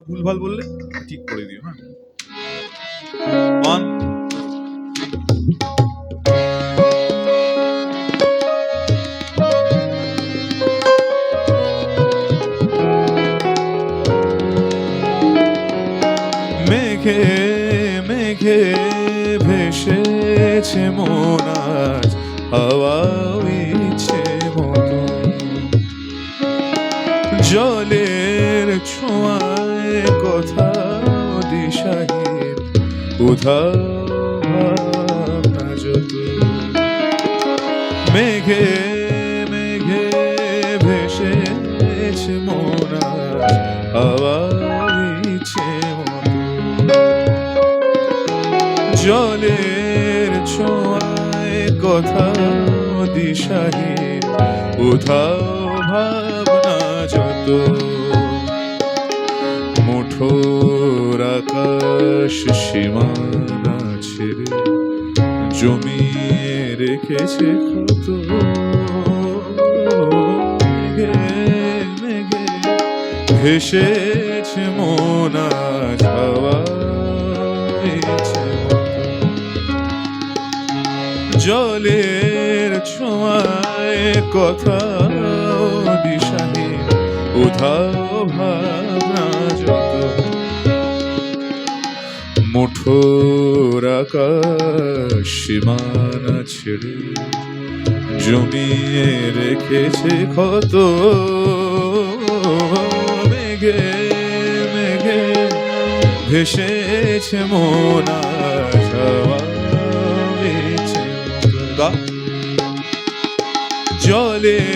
ভুলভাল বললে ঠিক করে দিও হ্যাঁ? মেঘে মেঘে ভেসেছে মন আজ ইচ্ছে জলের ছোঁয়ায় কথা দিশাহীন যত মেঘে মেঘে ভেসেছে আজ হাওয়া ইচ্ছে জলের ছোঁয়ায় কথা দিশাহীন উধাও ভাবনা যত। আকাশ সীমানা ছেড়ে জমিয়ে রেখেছে কত ভেসেছে মন মতো। জলের ছোঁয়ায় কথা দিশাহীন উধাও ভাবনা মুঠোর আকাশ সীমানা ছেড়ে জমিয়ে রেখেছে ক্ষত। মেঘে মেঘে ভেসেছে মন হাওয়াইছে জলে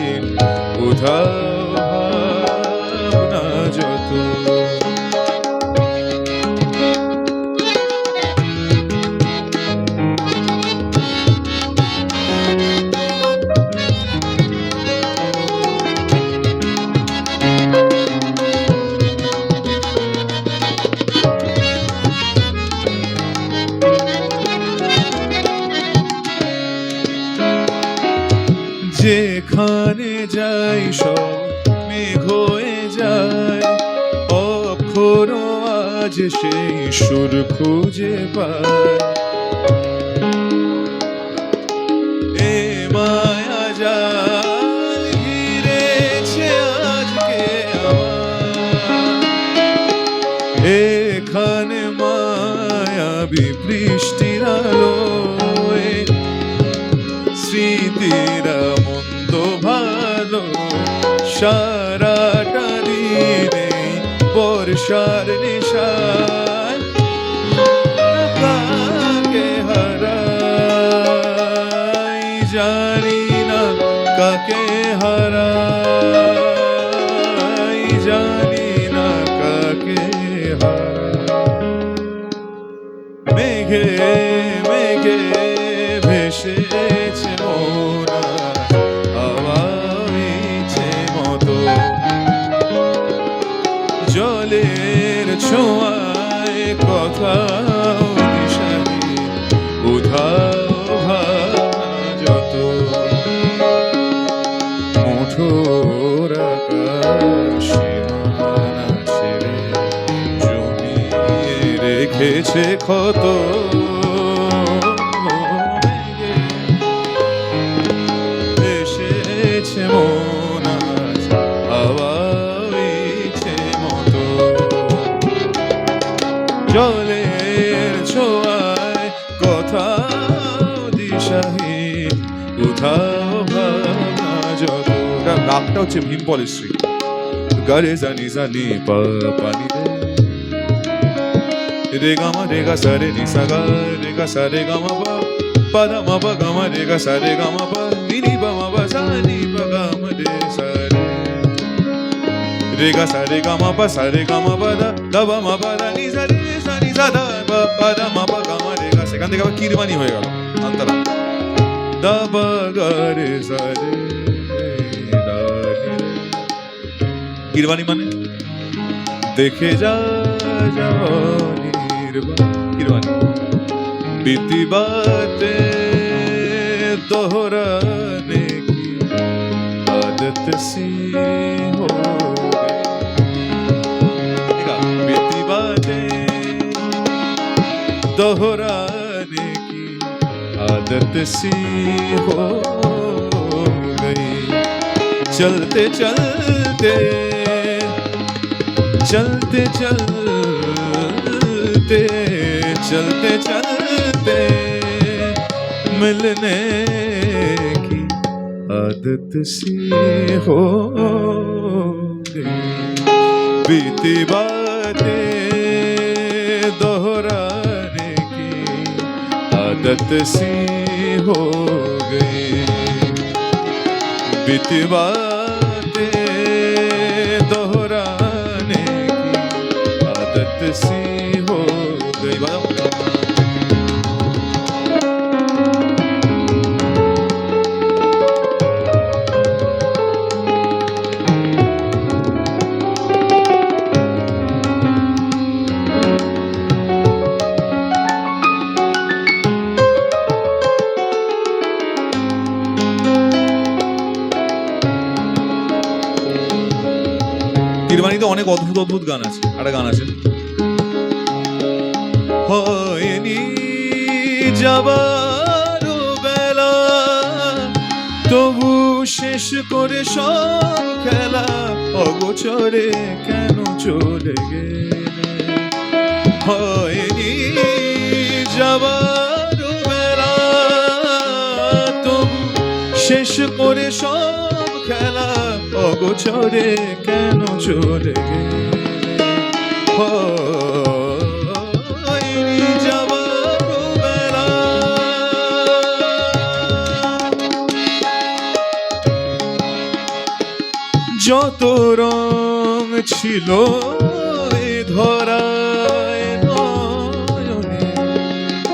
উধাও আজ সেই সুর খুঁজে পায়। এ এখানে বৃষ্টির আলোয় স্মৃতিরা মন্দ ভালো সারাটা বর্ষার নিশায় কাকে হারাই। জানি না কাকে হারাই। জানি না কাকে হারাই। মেঘে জলের ছোঁয়ায় কথা দিশাহীন উধাও যত মুঠোর সীমানা ছেড়ে জমিয়ে রেখেছে ক্ষত রাগটা হচ্ছে ভীমপলের শ্রী গরে জানি জানি পানি রে গামা রে গা সারে নি সা গা রে গা সা রে গামা পা পা দা মা পা গামা রে গা সা রে গামা পা নি নি পা মা পা সা নি পা গা মা রে সা রে রে গা সা রে গামা পা সা রে গামা পা দা দা বা মা পা দা নি সা রে সা নি সা দা পা পা দা মা পা গামা রে গা সেখান থেকে আবার কিরবানি হয়ে গেল অন্তরা দা বা গা রে সা রে কিরবানি মানে দেখে যা জওয়ানির বা- কিরবানি बीती बातें दोहराने की आदत सी हो गई ठीक है? बीती बातें दोहराने की आदत सी हो गई चलते चलते चलते चलते चलते चलते मिलने की आदत सी हो बीती बातें दोहराने की आदत सी हो गई। बीती बातें তিরবানিতে অনেক অদ্ভুত অদ্ভুত গান আছে। একটা গান আছে। হয়নি যাবার বেলা, তবু শেষ করে সব খেলা অগোচরে কেন চলে গেলে? হয়নি যাবার বেলা, তবু শেষ করে সব খেলা অগোচরে কেন চলে গেলে যত রং ছিল ধরায়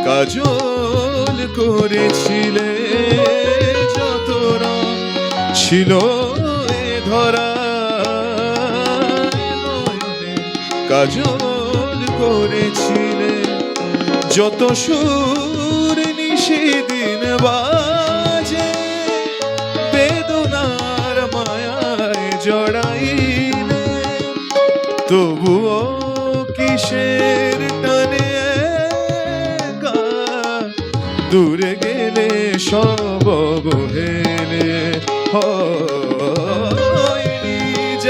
কাজল করেছিলে যত রং ছিল নয়নে কাজল করেছিলে। যত সুর নিশিদিন বাজে, বেদনার মায়ায় জড়াইলে। তবুও কিসের টানে দূরে গেলে সব অবহেলে হয়নি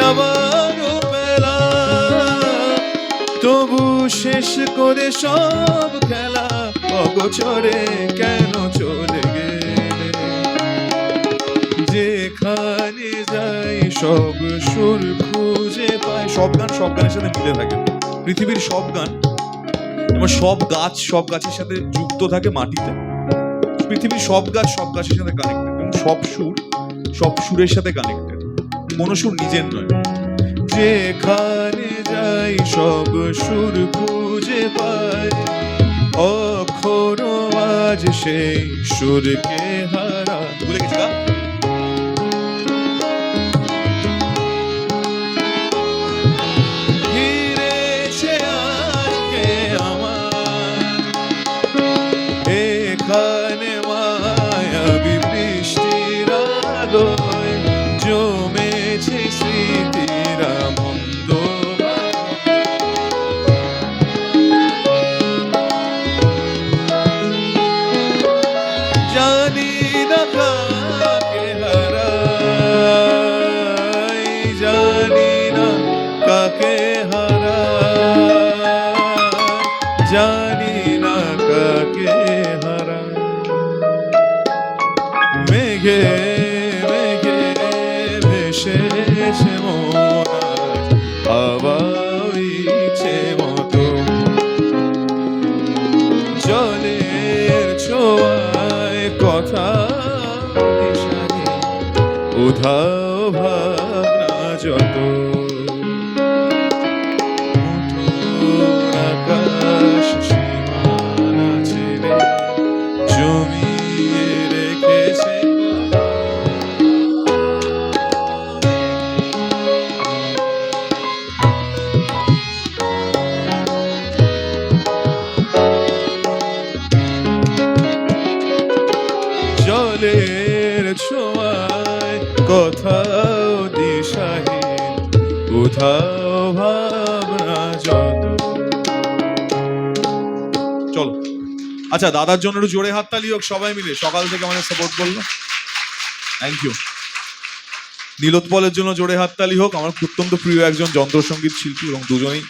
যাবার বেলা তবু শেষ করে সব খেলা, অগোচরে কেন চলে গেলে? যেখানে যাই সব সুর খুঁজে পাই। সব গান সব গানের সাথে মিলে থাকে। পৃথিবীর সব গান যেমন সব গাছ সব গাছের সাথে যুক্ত থাকে মাটিতে। পৃথিবীর সব গাছ সব গাছের সাথে কানেক্টেড এবং সব সুর সব সুরের সাথে কানেক্টেড কোনো সুর নিজের নয়। যেখানে যাই সব সুর খুঁজে পাই। অক্ষর আজ সেই সুরকে হারা ভুলে গেছি Buddha. কোথাও ভাবনা যত। চলো। আচ্ছা দাদার জন্য একটু জোরে হাততালি হোক, সবাই মিলে। সকাল থেকে আমাদের সাপোর্ট করল। থ্যাংক ইউ নীলোৎপলের জন্য জোরে হাততালি হোক। আমার অত্যন্ত প্রিয় একজন যন্ত্রসঙ্গীত শিল্পী এবং দুজনেই